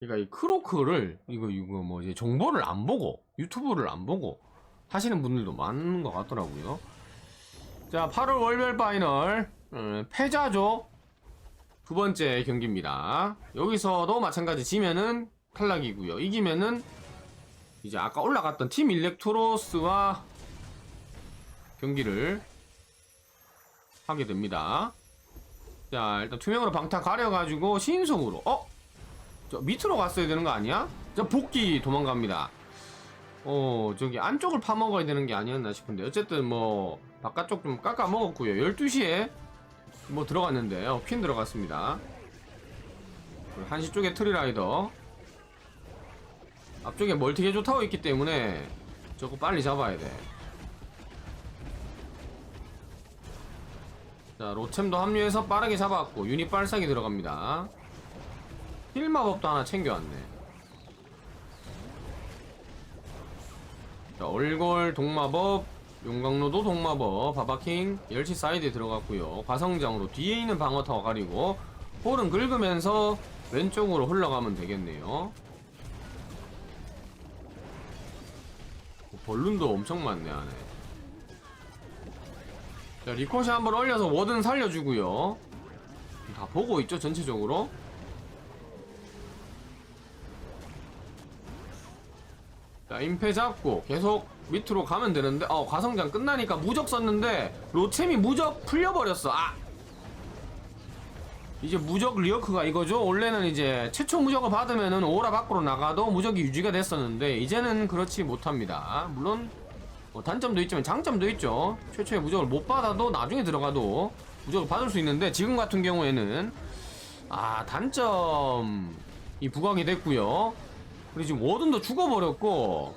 그러니까 이 크로크를 이거 이거 뭐 이제 정보를 안 보고 유튜브를 안 보고 하시는 분들도 많은 것 같더라고요. 자, 8월 월별 파이널 음, 패자조 두 번째 경기입니다. 여기서도 마찬가지 지면은 탈락이고요. 이기면은 이제 아까 올라갔던 팀 일렉트로스와 경기를 하게 됩니다. 자, 일단 투명으로 방탄 가려가지고 신속으로 어? 저 밑으로 갔어야 되는 거 아니야? 저 복귀 도망갑니다. 어, 저기 안쪽을 파먹어야 되는 게 아니었나 싶은데 어쨌든 뭐 바깥쪽 좀 깎아 먹었고요. 12시에 뭐 들어갔는데 어, 퀸 들어갔습니다. 그 한시 쪽에 트리라이더 앞쪽에 멀티게조 타워 있기 때문에 저거 빨리 잡아야 돼. 자, 로챔도 합류해서 빠르게 잡았고 유닛 발사기 들어갑니다. 힐 마법도 하나 챙겨왔네. 자, 얼골 동마법, 용광로도 동마법, 바바킹, 열치 사이드에 들어갔고요. 과성장으로 뒤에 있는 방어타워 가리고 홀은 긁으면서 왼쪽으로 흘러가면 되겠네요. 어, 벌룬도 엄청 많네 안에. 자 리코시 한번 올려서 워든 살려주고요. 다 보고 있죠 전체적으로. 자, 임페 잡고 계속 밑으로 가면 되는데 어 과성장 끝나니까 무적 썼는데 로챔이 무적 풀려버렸어. 아! 이제 무적 리어크가 이거죠? 원래는 이제 최초 무적을 받으면은 오라 밖으로 나가도 무적이 유지가 됐었는데 이제는 그렇지 못합니다. 물론 뭐 단점도 있지만 장점도 있죠. 최초에 무적을 못 받아도 나중에 들어가도 무적을 받을 수 있는데 지금 같은 경우에는 아 단점이 부각이 됐고요 그리고 지금 워든도 죽어버렸고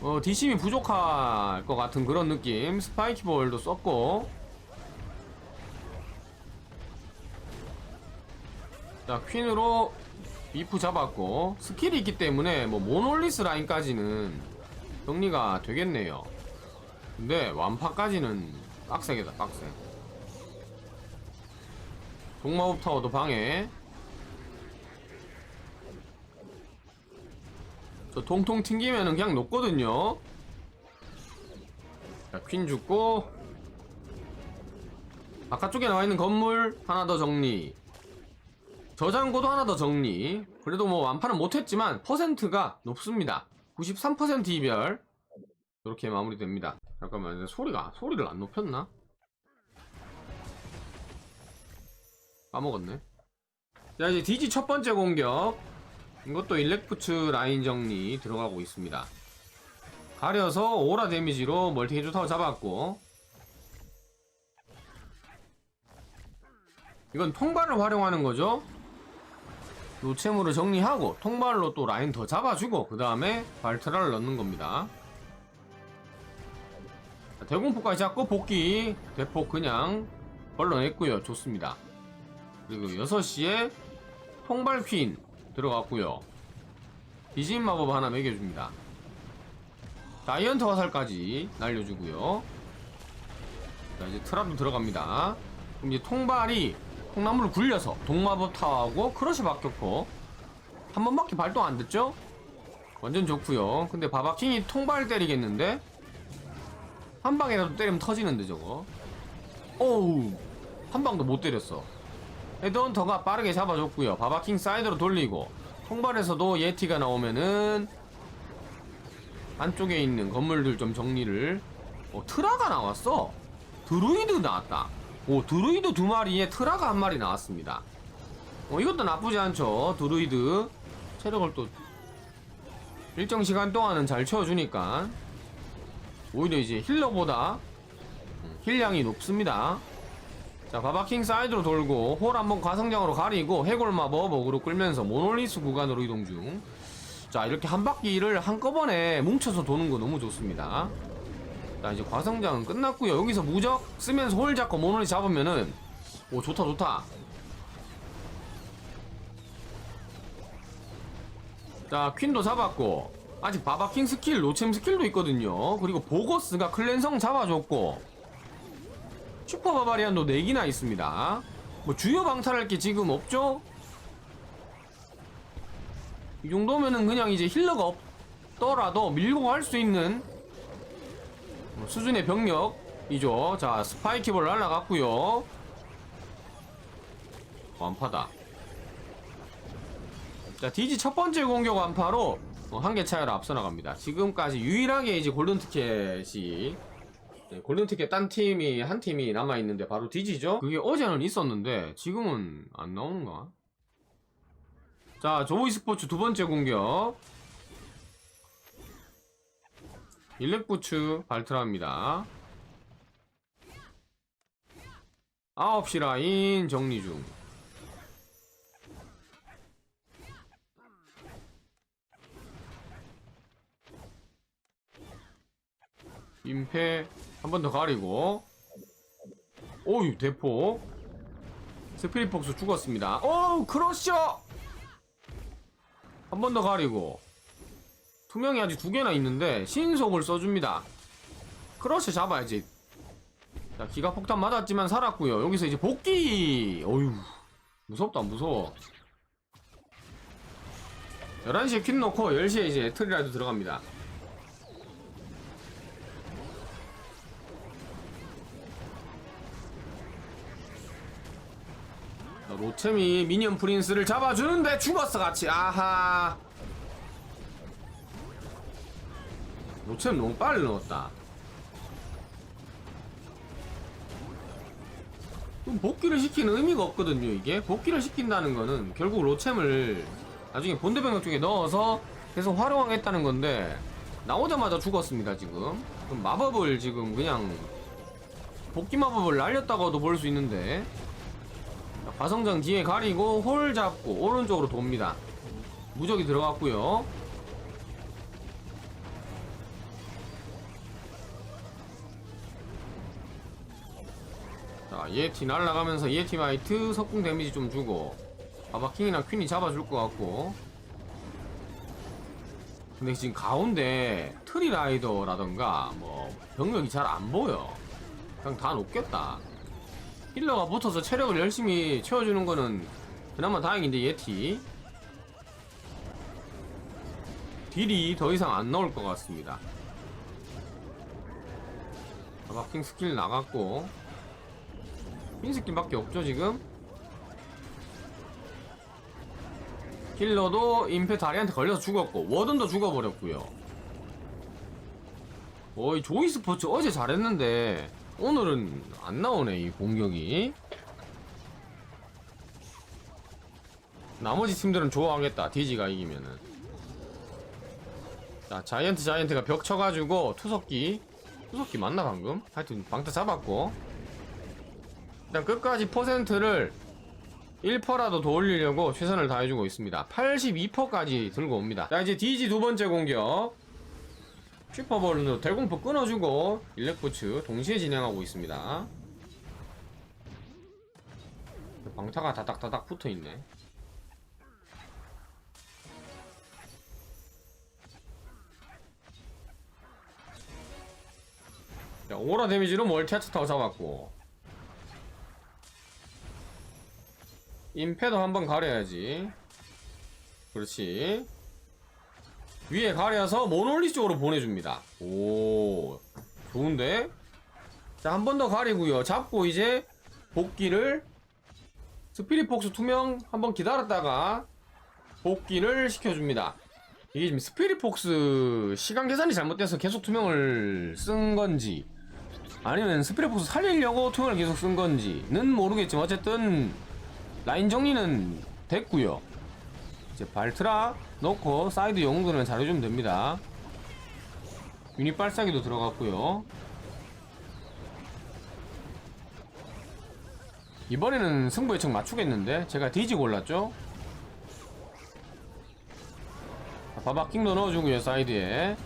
어 뒷심이 부족할 것 같은 그런 느낌. 스파이키 볼도 썼고. 자 퀸으로 비프 잡았고 스킬이 있기 때문에 뭐 모놀리스 라인까지는 정리가 되겠네요. 근데 완파까지는 빡세겠다 빡세. 동마법 타워도 방해 저 통통 튕기면은 그냥 녹거든요. 자, 퀸 죽고. 바깥쪽에 나와 있는 건물 하나 더 정리. 저장고도 하나 더 정리. 그래도 뭐 완파는 못했지만 퍼센트가 높습니다. 93% 이별. 이렇게 마무리됩니다. 잠깐만, 소리가, 소리를 안 높였나? 까먹었네. 자, 이제 DG 첫 번째 공격. 이것도 일렉푸츠 라인 정리 들어가고 있습니다. 가려서 오라 데미지로 멀티게이저 타워 잡았고 이건 통발을 활용하는 거죠. 노체물을 정리하고 통발로 또 라인 더 잡아주고 그 다음에 발트라를 넣는 겁니다. 자, 대공포까지 잡고 복귀 대폭 그냥 걸러냈고요. 좋습니다. 그리고 6시에 통발 퀸 들어갔고요. 디진 마법 하나 매겨줍니다. 다이언트 화살까지 날려주고요. 자 이제 트랍도 들어갑니다. 그럼 이제 통발이 콩나물을 굴려서 동마법 타워하고 크러쉬 박혔고 한 번밖에 발동 안 됐죠? 완전 좋고요. 근데 바바킹이 통발 때리겠는데? 한 방이라도 때리면 터지는데 저거? 어우 한 방도 못 때렸어 헤드헌터가 빠르게 잡아줬고요. 바바킹 사이드로 돌리고 통발에서도 예티가 나오면은 안쪽에 있는 건물들 좀 정리를. 어 트라가 나왔어. 드루이드 나왔다. 오 드루이드 두 마리에 트라가 한 마리 나왔습니다. 어 이것도 나쁘지 않죠. 드루이드. 체력을 또 일정 시간 동안은 잘 채워주니까. 오히려 이제 힐러보다 음, 힐량이 높습니다 자 바바킹 사이드로 돌고 홀 한번 과성장으로 가리고 해골 마법 어그로 끌면서 모놀리스 구간으로 이동 중 자 이렇게 한 바퀴를 한꺼번에 뭉쳐서 도는 거 너무 좋습니다. 자 이제 과성장은 끝났고요. 여기서 무적 쓰면서 홀 잡고 모놀리스 잡으면은 오 좋다 좋다. 자 퀸도 잡았고 아직 바바킹 스킬 노챔 스킬도 있거든요. 그리고 보거스가 클랜성 잡아줬고 슈퍼 바바리안도 4개나 있습니다. 뭐 주요 방탈할 게 지금 없죠? 이 정도면은 그냥 이제 힐러가 없더라도 밀고 갈 수 있는 수준의 병력이죠. 자, 스파이키볼 날라갔고요. 완파다. 자, DG 첫 번째 공격 완파로 어, 한개 차이로 앞서 나갑니다. 지금까지 유일하게 이제 골든 티켓이 네, 골든 티켓 딴 팀이 한 팀이 남아 있는데 바로 DG죠. 그게 어제는 있었는데 지금은 안 나오는가? 자, 조이 스포츠 두 번째 공격. 일렉부츠 발트라입니다. 9시 라인 정리 중. 임패 한 번 더 가리고. 오유 대포. 스피릿 폭스 죽었습니다. 오 크러쉬어 한번 더 가리고. 투명이 아직 두 개나 있는데 신속을 써줍니다. 크러쉬 잡아야지. 자 기가 폭탄 맞았지만 살았고요. 여기서 이제 복귀! 어휴 무섭다 무서워. 11시에 퀸 넣고 10시에 이제 트리라이드 들어갑니다 자, 로템이 미니언 프린스를 잡아주는데 죽었어 같이. 아하. 로템 너무 빨리 넣었다. 복귀를 시키는 의미가 없거든요 이게. 복귀를 시킨다는 거는 결국 로챔을 나중에 본대병력 쪽에 넣어서 계속 활용하겠다는 건데 나오자마자 죽었습니다 지금. 마법을 지금 그냥 복귀 마법을 날렸다고도 볼 수 있는데 자, 화성장 뒤에 가리고 홀 잡고 오른쪽으로 돕니다. 무적이 들어갔고요. 자 예티 날라가면서 예티 마이트 석궁 데미지 좀 주고 아바킹이랑 퀸이 잡아줄 것 같고. 근데 지금 가운데 트리 라이더라던가 뭐 병력이 잘 안 보여. 그냥 다 녹겠다 힐러가 붙어서 체력을 열심히 채워주는 거는 그나마 다행인데 예티. 딜이 더 이상 안 나올 것 같습니다. 아바킹 스킬 나갔고. 흰 스킬밖에 없죠 지금? 킬러도 임페 다리한테 걸려서 죽었고 워든도 죽어버렸고요. 어이 조이 스포츠 어제 잘했는데 오늘은 안 나오네 이 공격이 나머지 팀들은 좋아하겠다 디지가 이기면은 자 자이언트 자이언트가 벽 쳐가지고 투석기 투석기 맞나 방금? 하여튼 방타 잡았고 일단 끝까지 퍼센트를 1%라도 더 올리려고 최선을 다해주고 있습니다. 82%까지 들고 옵니다. 자, 이제 DG 두 번째 공격. 슈퍼볼로 대공포 끊어주고 일렉부츠 동시에 진행하고 있습니다. 방타가 다닥다닥 붙어있네. 자, 오라 데미지로 멀티 아트 타워 잡았고 임패도 한번 가려야지 그렇지 위에 가려서 모놀리 쪽으로 보내줍니다. 오 좋은데? 자 한 번 더 가리고요. 잡고 이제 복귀를 스피릿 폭스 투명 한 번 기다렸다가 복귀를 시켜줍니다. 이게 지금 스피릿 폭스 시간 계산이 잘못돼서 계속 투명을 쓴 건지 아니면 스피릿 폭스 살리려고 투명을 계속 쓴 건지는 모르겠지만 어쨌든 라인 정리는 됐고요 이제 발트라 넣고 사이드 용도는 잘해주면 됩니다. 유닛 발사기도 들어갔고요. 이번에는 승부 예측 맞추겠는데? 제가 디지 골랐죠? 바바킹도 넣어주고요 사이드에.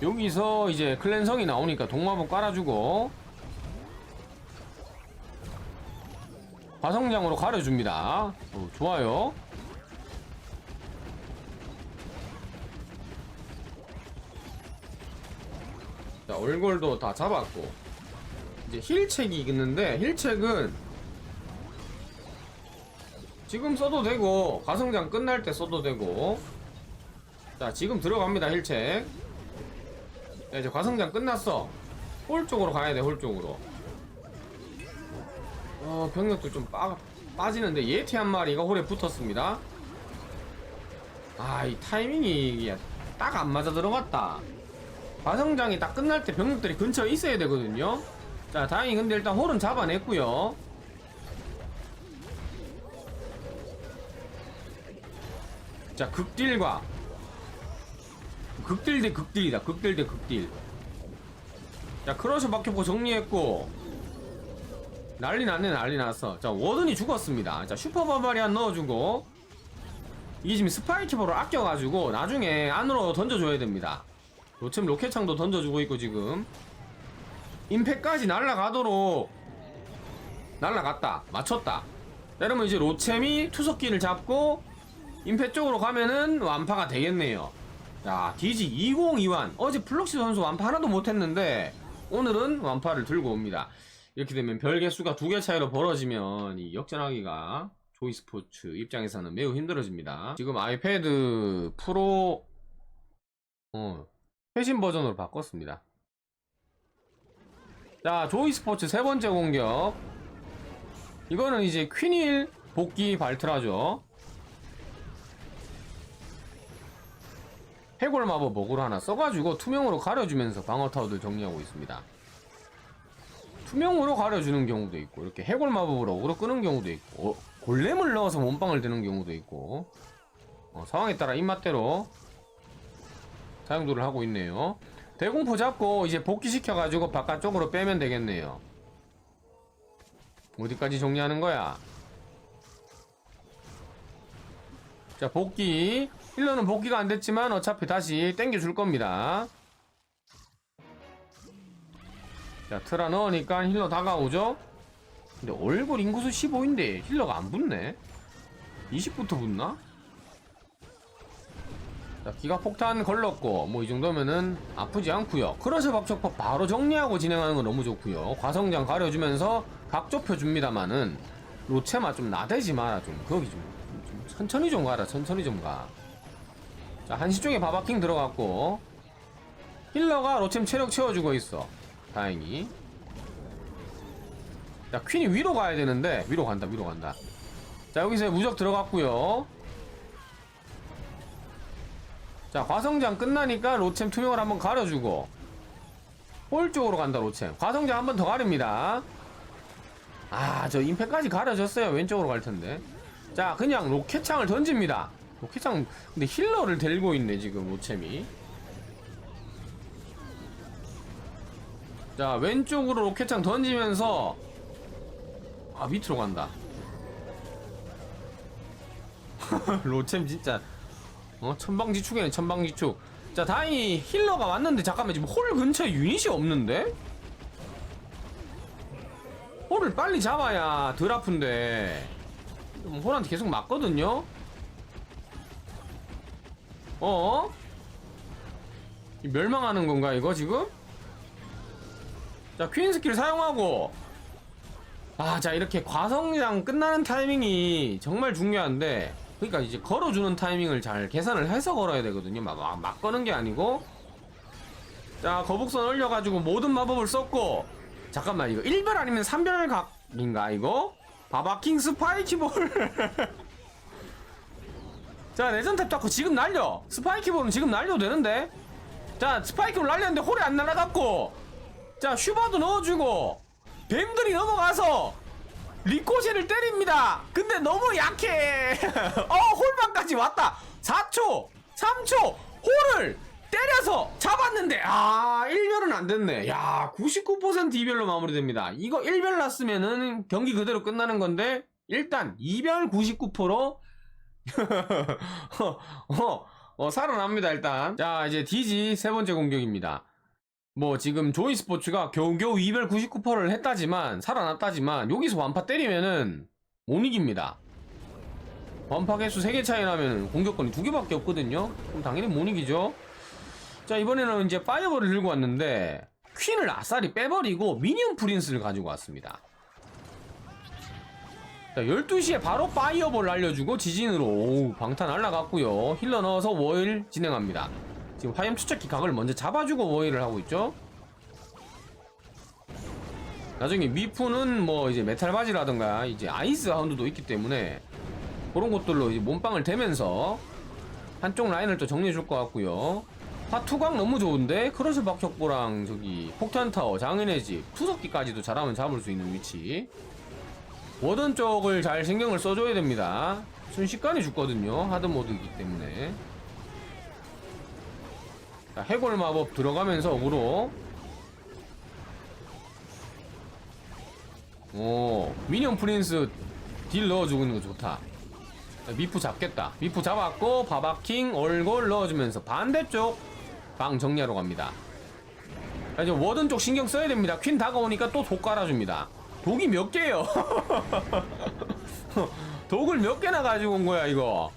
여기서 이제 클랜성이 나오니까 동마법 깔아주고 화성장으로 가려줍니다. 어, 좋아요. 자, 얼굴도 다 잡았고. 이제 힐책이 있는데, 힐책은 지금 써도 되고 과성장 끝날 때 써도 되고. 자 지금 들어갑니다 힐책. 야, 이제 과성장 끝났어. 홀 쪽으로 가야 돼 홀 쪽으로. 어 병력도 좀 빠, 빠지는데 예티 한 마리가 홀에 붙었습니다. 아 이 타이밍이 딱 안 맞아 들어갔다 과성장이 딱 끝날 때 병력들이 근처에 있어야 되거든요. 자 다행히 근데 일단 홀은 잡아냈고요. 자 극딜과 극딜 대 극딜이다. 극딜 대 극딜. 자 크러셔 박혀보 정리했고. 난리 났네 난리 났어. 자 워든이 죽었습니다. 자 슈퍼 바바리안 넣어주고. 이게 지금 스파이키버를 아껴가지고 나중에 안으로 던져줘야 됩니다 로챔 로켓창도 던져주고 있고 지금. 임팩까지 날라가도록 날라갔다. 맞췄다. 자, 이러면 이제 로챔이 투석기를 잡고 임팩 쪽으로 가면은 완파가 되겠네요. 자 디지 2021 어제 플럭시 선수 완파 하나도 못했는데 오늘은 완파를 들고 옵니다. 이렇게 되면 별 개수가 두 개 차이로 벌어지면 이 역전하기가 조이 스포츠 입장에서는 매우 힘들어집니다. 지금 아이패드 프로 어 최신 버전으로 바꿨습니다. 자 조이 스포츠 세 번째 공격. 이거는 이제 퀸일 복귀 발트라죠. 해골 마법 먹으로 하나 써가지고 투명으로 가려주면서 방어 타워들 정리하고 있습니다. 투명으로 가려주는 경우도 있고 이렇게 해골 마법으로 어그로 끄는 경우도 있고 어, 골렘을 넣어서 몸빵을 드는 경우도 있고 어, 상황에 따라 입맛대로 사용도를 하고 있네요. 대공포 잡고 이제 복귀시켜가지고 바깥쪽으로 빼면 되겠네요. 어디까지 정리하는 거야? 자 복귀 힐러는 복귀가 안 됐지만 어차피 다시 땡겨줄 겁니다 자 트라 넣으니까 힐러 다가오죠 근데 얼굴 인구수 15인데 힐러가 안 붙네 20부터 붙나? 자 기가 폭탄 걸렀고 뭐 이 정도면은 아프지 않고요. 크러셔 박격법 바로 정리하고 진행하는 건 너무 좋고요. 과성장 가려주면서 각 좁혀줍니다마는 로체마 좀 나대지 마라 좀. 거기 좀, 좀 천천히 좀 가라 천천히 좀 가. 자 한시 쪽에 바바킹 들어갔고 힐러가 로챔 체력 채워주고 있어. 다행히. 자 퀸이 위로 가야 되는데 위로 간다 위로 간다. 자 여기서 무적 들어갔고요 자 과성장 끝나니까 로챔 투명을 한번 가려주고 홀 쪽으로 간다 로챔. 과성장 한번 더 가립니다. 아 저 임팩까지 가려졌어요. 왼쪽으로 갈 텐데. 자 그냥 로켓창을 던집니다. 로켓창 근데 힐러를 들고 있네 지금 로챔이. 자 왼쪽으로 로켓창 던지면서 아 밑으로 간다. 로챔 진짜 어 천방지축이네 천방지축. 자 다행히 힐러가 왔는데 잠깐만 지금 홀 근처에 유닛이 없는데? 홀을 빨리 잡아야 덜 아픈데. 뭐 홀한테 계속 맞거든요? 어? 이 멸망하는 건가 이거 지금? 자 퀸 스킬 사용하고. 아 자 이렇게 과성장 끝나는 타이밍이 정말 중요한데 그러니까 이제 걸어주는 타이밍을 잘 계산을 해서 걸어야 되거든요. 막, 막, 막 거는 게 아니고. 자 거북선 올려가지고 모든 마법을 썼고. 잠깐만 이거 1별 아니면 3별 각인가 이거? 바바킹 스파이키볼. 자 레전탭 잡고 지금 날려. 스파이키볼은 지금 날려도 되는데. 자 스파이키볼 날렸는데 홀이 안 날아갔고. 자 슈바도 넣어주고. 뱀들이 넘어가서 리코시를 때립니다. 근데 너무 약해. 어 홀방까지 왔다. 4초 3초 홀을 때려서 잡았는데 아 1별은 안 됐네. 야 99% 2별로 마무리됩니다. 이거 1별 났으면은 경기 그대로 끝나는 건데 일단 2별 99% 어, 어, 어, 살아납니다, 일단. 자, 이제 DG 세 번째 공격입니다. 뭐, 지금 조이 스포츠가 겨우겨우 이별 99%를 했다지만, 살아났다지만, 여기서 완파 때리면은 못 이깁니다. 완파 개수 3개 차이 나면 공격권이 2개밖에 없거든요? 그럼 당연히 못 이기죠? 자, 이번에는 이제 파이어볼을 들고 왔는데, 퀸을 아싸리 빼버리고 미니언 프린스를 가지고 왔습니다. 자, 자 12시에 바로 파이어볼 날려주고 지진으로 방탄 날라갔고요 힐러 넣어서 워일 진행합니다 지금 화염 추적기 각을 먼저 잡아주고 워일을 하고 있죠? 나중에 미프는 뭐 이제 메탈 바지라든가 이제 아이스 하운드도 있기 때문에 그런 것들로 이제 몸빵을 대면서 한쪽 라인을 또 정리해 줄 것 같고요. 파투강 너무 좋은데 크러쉬 박혁보랑 저기 폭탄 타워 장인의 집 투석기까지도 잘하면 잡을 수 있는 위치. 워든 쪽을 잘 신경을 써줘야 됩니다. 순식간에 죽거든요. 하드모드이기 때문에 자, 해골 마법 들어가면서 어그로. 오 미니언 프린스 딜 넣어주고 있는 거 좋다. 자, 미프 잡겠다. 미프 잡았고 바바킹 얼골 넣어주면서 반대쪽 방 정리하러 갑니다. 자, 이제 워든 쪽 신경 써야 됩니다. 퀸 다가오니까 또 독 깔아줍니다. 독이 몇 개요? 독을 몇 개나 가지고 온 거야 이거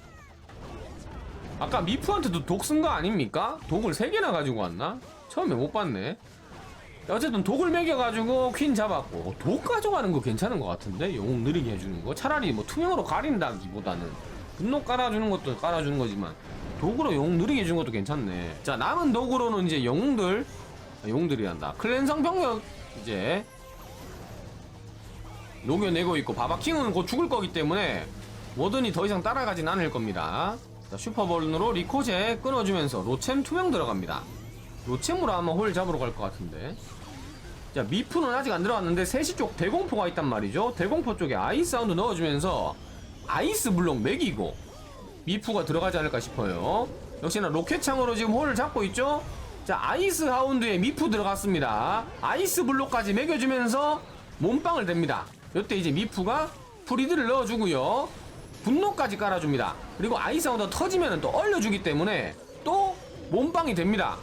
아까 미프한테도 독 쓴 거 아닙니까? 독을 세 개나 가지고 왔나? 처음에 못 봤네. 어쨌든 독을 매겨가지고 퀸 잡았고 독 가져가는 거 괜찮은 것 같은데? 영웅 느리게 해주는 거? 차라리 뭐 투명으로 가린다기보다는 분노 깔아주는 것도 깔아주는 거지만 독으로 영웅 느리게 해주는 것도 괜찮네. 자 남은 독으로는 이제 영웅들. 아, 영웅들이 한다. 클랜성 병력 이제 녹여내고 있고 바바킹은 곧 죽을 거기 때문에 워든이 더 이상 따라가진 않을 겁니다 자, 슈퍼볼룬으로 리코제 끊어주면서 로챔 투명 들어갑니다. 로챔으로 아마 홀 잡으러 갈 것 같은데. 자 미프는 아직 안 들어갔는데 3시 쪽 대공포가 있단 말이죠. 대공포 쪽에 아이스 사운드 넣어주면서 아이스 블록 매기고 미프가 들어가지 않을까 싶어요. 역시나 로켓창으로 지금 홀을 잡고 있죠? 자 아이스 하운드에 미프 들어갔습니다. 아이스 블록까지 매겨주면서 몸빵을 댑니다. 이때 이제 미프가 프리드를 넣어주고요 분노까지 깔아줍니다. 그리고 하운드 터지면 또 얼려주기 때문에 또 몸빵이 됩니다.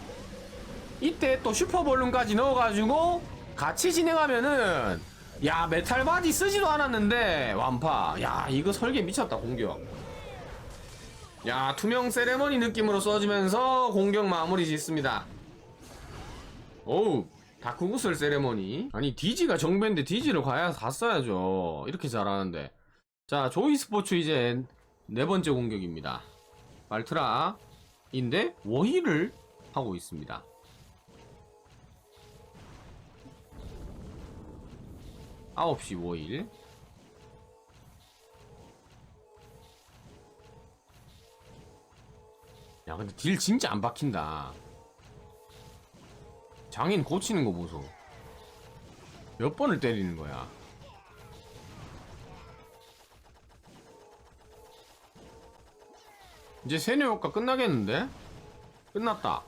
이때 또 슈퍼볼룸까지 넣어가지고 같이 진행하면은 야 메탈 바디 쓰지도 않았는데 완파. 야 이거 설계 미쳤다 공격. 야 투명 세레머니 느낌으로 써주면서 공격 마무리 짓습니다. 오우 다크구슬 세레머니. 아니 디지가 정배인데 디지를 가야 갔어야죠. 이렇게 잘하는데 자 조이 스포츠 이제 네 번째 공격입니다. 말트라인데 워힐을 하고 있습니다. 9시 5일 야 근데 딜 진짜 안 박힌다. 장인 고치는 거 보소. 몇 번을 때리는 거야 이제 세뇌 효과 끝나겠는데? 끝났다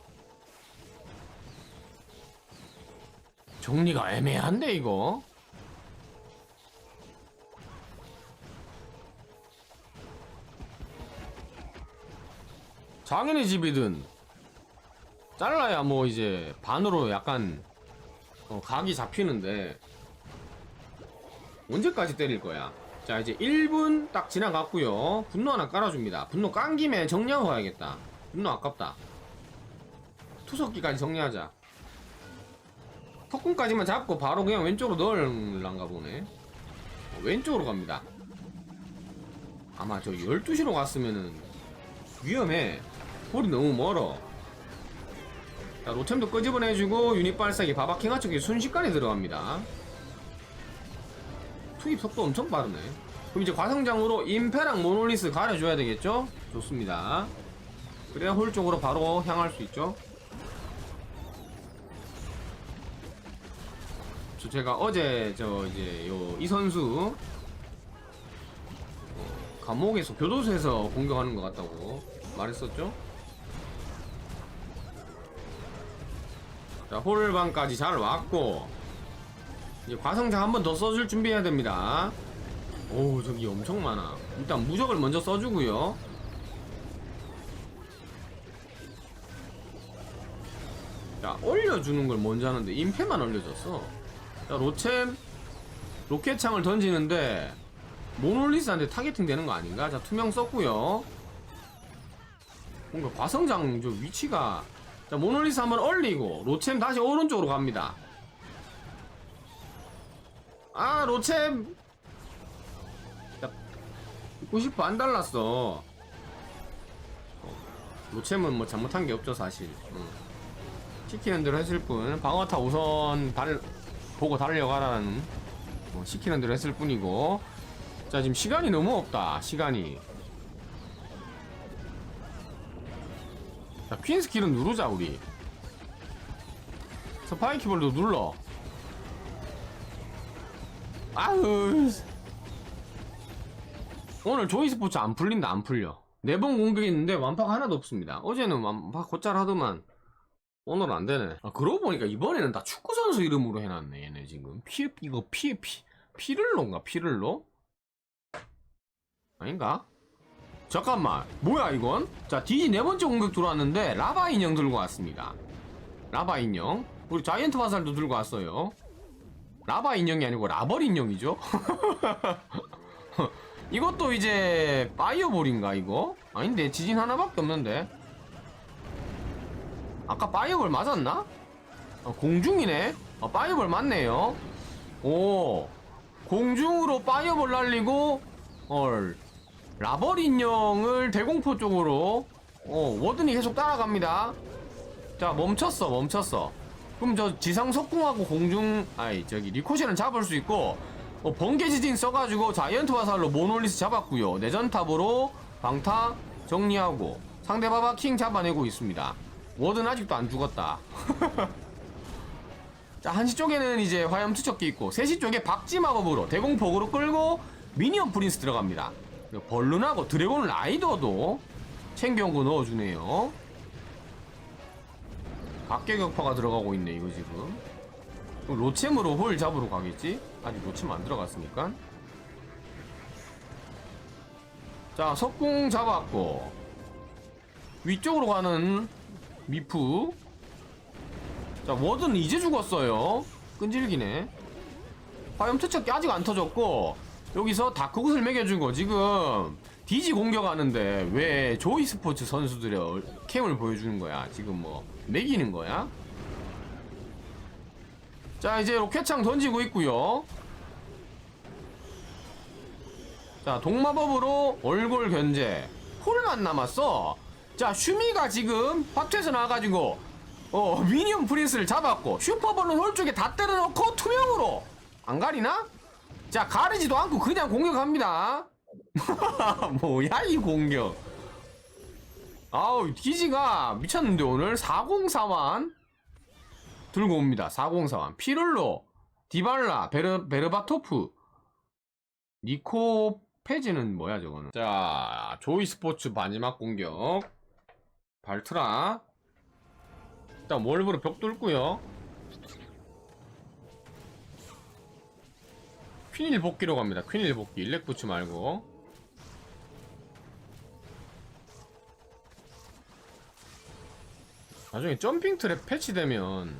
정리가 애매한데 이거 장인의 집이든 잘라야 뭐 이제 반으로 약간 어, 각이 잡히는데 언제까지 때릴 거야? 자 이제 1분 딱 지나갔고요. 분노 하나 깔아줍니다. 분노 깐 김에 정리하고 가야겠다. 분노 아깝다. 투석기까지 정리하자. 턱군까지만 잡고 바로 그냥 왼쪽으로 넣을란가 보네. 어, 왼쪽으로 갑니다. 아마 저 12시로 갔으면은 위험해. 홀이 너무 멀어. 자 로템도 끄집어내주고 유닛 발사기 바바킹아 쪽에 순식간에 들어갑니다 투입 속도 엄청 빠르네 그럼 이제 과성장으로 임페랑 모놀리스 가려줘야 되겠죠? 좋습니다 그래야 홀 쪽으로 바로 향할 수 있죠 저 제가 어제 저 이제 요 이 선수 어, 감옥에서 교도소에서 공격하는 것 같다고 말했었죠? 자, 홀방까지 잘 왔고 이제 과성장 한 번 더 써줄 준비해야 됩니다. 오, 저기 엄청 많아. 일단 무적을 먼저 써주고요. 자, 올려주는 걸 먼저 하는데 임페만 올려줬어. 자, 로챔 로켓창을 던지는데 모놀리스한테 타겟팅 되는 거 아닌가? 자, 투명 썼고요. 뭔가 과성장 저 위치가 자 모놀리스 한번 얼리고 로챔 다시 오른쪽으로 갑니다 아 로챔. 자90%안 달랐어. 어, 노챔은 뭐 잘못한 게 없죠 사실. 응. 시키는 대로 했을 뿐. 방어타 우선 달 보고 달려고 하라는 뭐 시키는 대로 했을 뿐이고. 자 지금 시간이 너무 없다 시간이. 자 퀸 스킬은 누르자 우리. 스파이키 볼도 눌러 아유. 오늘 조이 스포츠 안 풀린다 안 풀려. 네 번 공격했는데 완파가 하나도 없습니다. 어제는 완파 곧잘 하더만 오늘 안 되네. 아 그러고 보니까 이번에는 다 축구 선수 이름으로 해놨네 얘네 지금. 피 이거 피, 피. 피를로인가 피를로? 아닌가? 잠깐만. 뭐야 이건? 자 디지 네 번째 공격 들어왔는데 라바 인형 들고 왔습니다. 라바 인형. 우리 자이언트 화살도 들고 왔어요 라바 인형이 아니고 라벌 인형이죠? 이것도 이제 파이어볼인가 이거? 아닌데 지진 하나밖에 없는데. 아까 파이어볼 맞았나? 어, 공중이네. 어, 파이어볼 맞네요. 오 공중으로 파이어볼 날리고 헐 라벌 인형을 대공포 쪽으로 어 워든이 계속 따라갑니다. 자 멈췄어 멈췄어 그럼 저 지상 석궁하고 공중 아이 저기 리코시는 잡을 수 있고 어, 번개 지진 써가지고 자이언트 화살로 모놀리스 잡았고요. 내전탑으로 방타 정리하고 상대 바바 킹 잡아내고 있습니다. 워든 아직도 안 죽었다. 자 1시 쪽에는 이제 화염 투척기 있고 3시 쪽에 박쥐 마법으로 대공폭으로 끌고 미니언 프린스 들어갑니다. 벌룬하고 드래곤 라이더도 챙겨온 넣어주네요 각계격파가 들어가고 있네 이거 지금. 로챔으로 홀 잡으러 가겠지? 아직 로챔 안 들어갔으니까. 자 석궁 잡았고. 위쪽으로 가는 미프. 자 워든 이제 죽었어요. 끈질기네. 화염 투척기 아직 안 터졌고 여기서 다크굿을 매겨주고 지금 디지 공격하는데 왜 조이 스포츠 선수들의 얼- 캠을 보여주는 거야? 지금 뭐 매기는 거야? 자 이제 로켓창 던지고 있고요. 자 동마법으로 얼굴 견제. 홀만 남았어. 자 슈미가 지금 박퇴에서 나와가지고 어 미니언 프린스를 잡았고 슈퍼볼은 홀 쪽에 다 때려놓고 투명으로. 안 가리나? 자 가리지도 않고 그냥 공격합니다. 뭐야 이 공격 아우 디지가 미쳤는데 오늘 404완 들고 옵니다. 404완 피를로 디발라 베르, 베르바토프. 니코 페지는 뭐야 저거는? 자 조이 스포츠 마지막 공격. 발트라. 일단 월브로 벽 뚫고요. 퀸일 복귀로 갑니다. 퀸일 복귀. 일렉 부츠 말고 나중에 점핑 트랩 패치되면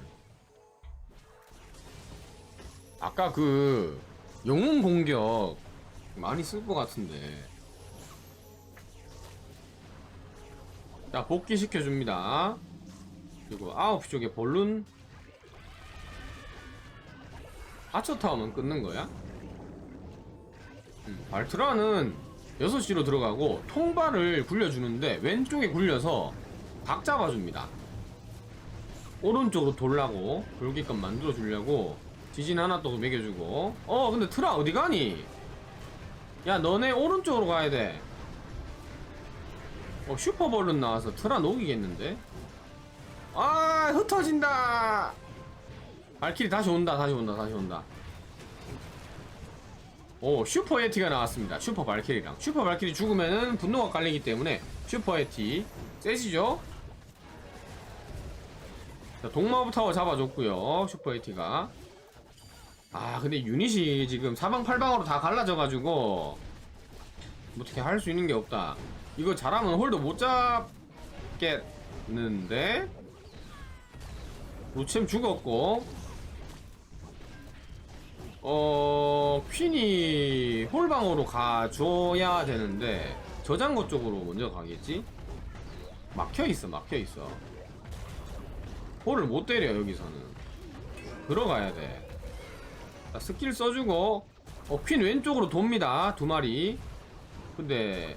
아까 그 영웅 공격 많이 쓸 것 같은데. 자 복귀 시켜줍니다. 그리고 9시 쪽에 볼룬. 아처타워만 끊는 거야? 음, 발트라는 6시로 들어가고 통발을 굴려주는데 왼쪽에 굴려서 각 잡아줍니다 오른쪽으로 돌라고 돌게끔 만들어주려고 지진 하나 또 매겨주고. 어 근데 트라 어디 가니? 야 너네 오른쪽으로 가야 돼. 어, 슈퍼볼룬 나와서 트라 녹이겠는데? 아 흩어진다! 발키리 다시 온다 다시 온다 다시 온다. 오 슈퍼 에티가 나왔습니다. 슈퍼 발키리랑. 슈퍼 발키리 죽으면은 분노가 깔리기 때문에 슈퍼 에티. 세지죠 자, 동마부 타워 잡아줬고요. 슈퍼 에티가. 아 근데 유닛이 지금 사방팔방으로 다 갈라져가지고 뭐 어떻게 할 수 있는 게 없다. 이거 잘하면 홀도 못 잡겠는데? 로챔 죽었고. 어 퀸이 홀방으로 가줘야 되는데 저장고 쪽으로 먼저 가겠지? 막혀있어 막혀있어 홀을 못 때려 여기서는. 들어가야 돼. 자, 스킬 써주고. 어, 퀸 왼쪽으로 돕니다 두 마리. 근데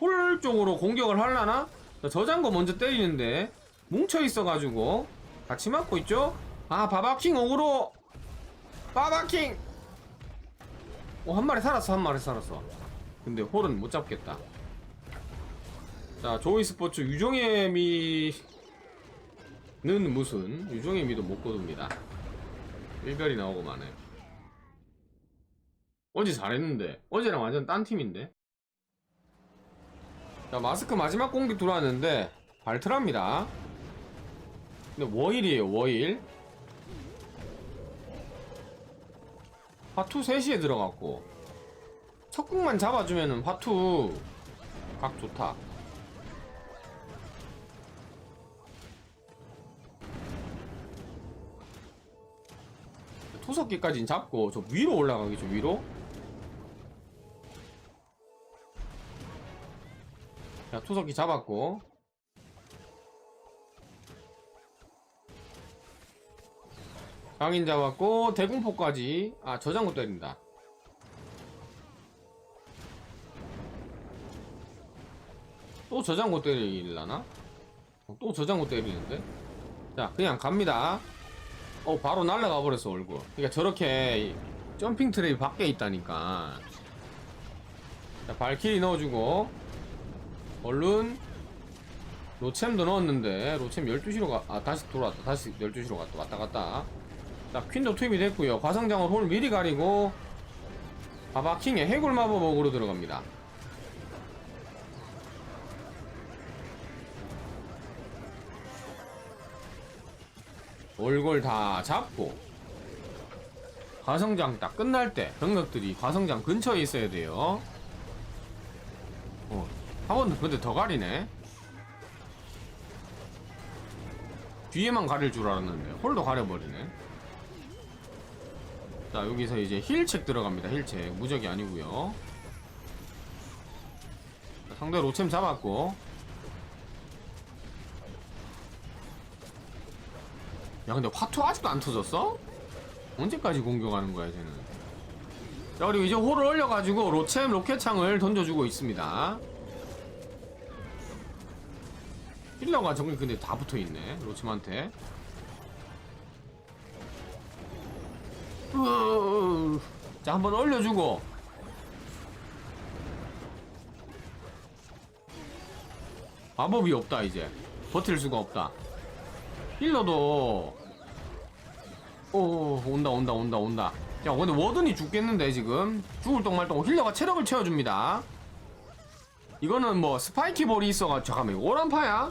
홀 쪽으로 공격을 하려나? 자, 저장고 먼저 때리는데 뭉쳐 있어가지고. 같이 맞고 있죠? 아 바바킹 어그로. 바바킹! 어한 마리 살았어 한 마리 살았어. 근데 홀은 못 잡겠다. 자 조이 스포츠 유종의 미 는 무슨 유종의 미도 못 거둡니다. 일별이 나오고 마네. 어제 잘했는데 어제랑 완전 딴 팀인데? 자 마스크 마지막 공기 들어왔는데 발트랍니다. 근데 워일이에요 워일. 화투 3시에 들어갔고 석궁만 잡아주면은 화투 각 좋다 투석기까지는 잡고 저 위로 올라가겠죠 위로. 자 투석기 잡았고. 강인 잡았고 대공포까지. 아 저장고 때린다. 또 저장고 때리려나? 어, 또 저장고 때리는데? 자 그냥 갑니다 어 바로 날라가 버렸어 얼굴. 그러니까 저렇게 점핑 트랩이 밖에 있다니까. 자 발키리 넣어주고. 얼른 로챔도 넣었는데 로챔 12시로 가.. 아 다시 돌아왔다. 다시 12시로 갔다 왔다 갔다. 자 퀸도 투입이 됐고요. 과성장을 홀 미리 가리고 바바킹의 해골 마법옥으로 들어갑니다 얼굴 다 잡고 과성장 딱 끝날 때 병력들이 과성장 근처에 있어야 돼요. 어, 학원도 근데 더 가리네. 뒤에만 가릴 줄 알았는데 홀도 가려버리네. 자 여기서 이제 힐책 들어갑니다. 힐책. 무적이 아니고요. 자, 상대 로챔 잡았고 야 근데 화투 아직도 안 터졌어? 언제까지 공격하는 거야 쟤는? 자 그리고 이제 홀을 올려가지고 로챔 로켓창을 던져주고 있습니다. 힐러가 저기 근데 다 붙어있네 로챔한테. 자 한번 올려주고. 마법이 없다 이제. 버틸 수가 없다 힐러도. 오 온다 온다 온다 온다. 야 근데 워든이 죽겠는데 지금? 죽을 똥말똥. 힐러가 체력을 채워줍니다. 이거는 뭐 스파이키 볼이 있어가 잠깐만 이거 오란파야?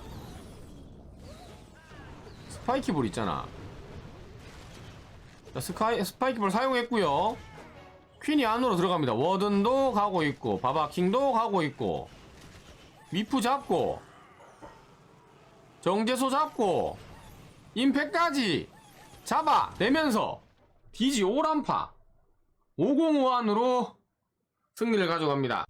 스파이키 볼 있잖아. 자 스카이, 스파이키 볼 사용했고요. 퀸이 안으로 들어갑니다. 워든도 가고 있고 바바킹도 가고 있고 미프 잡고 정제소 잡고 임팩까지 잡아내면서 디지 오란파 505안으로 승리를 가져갑니다.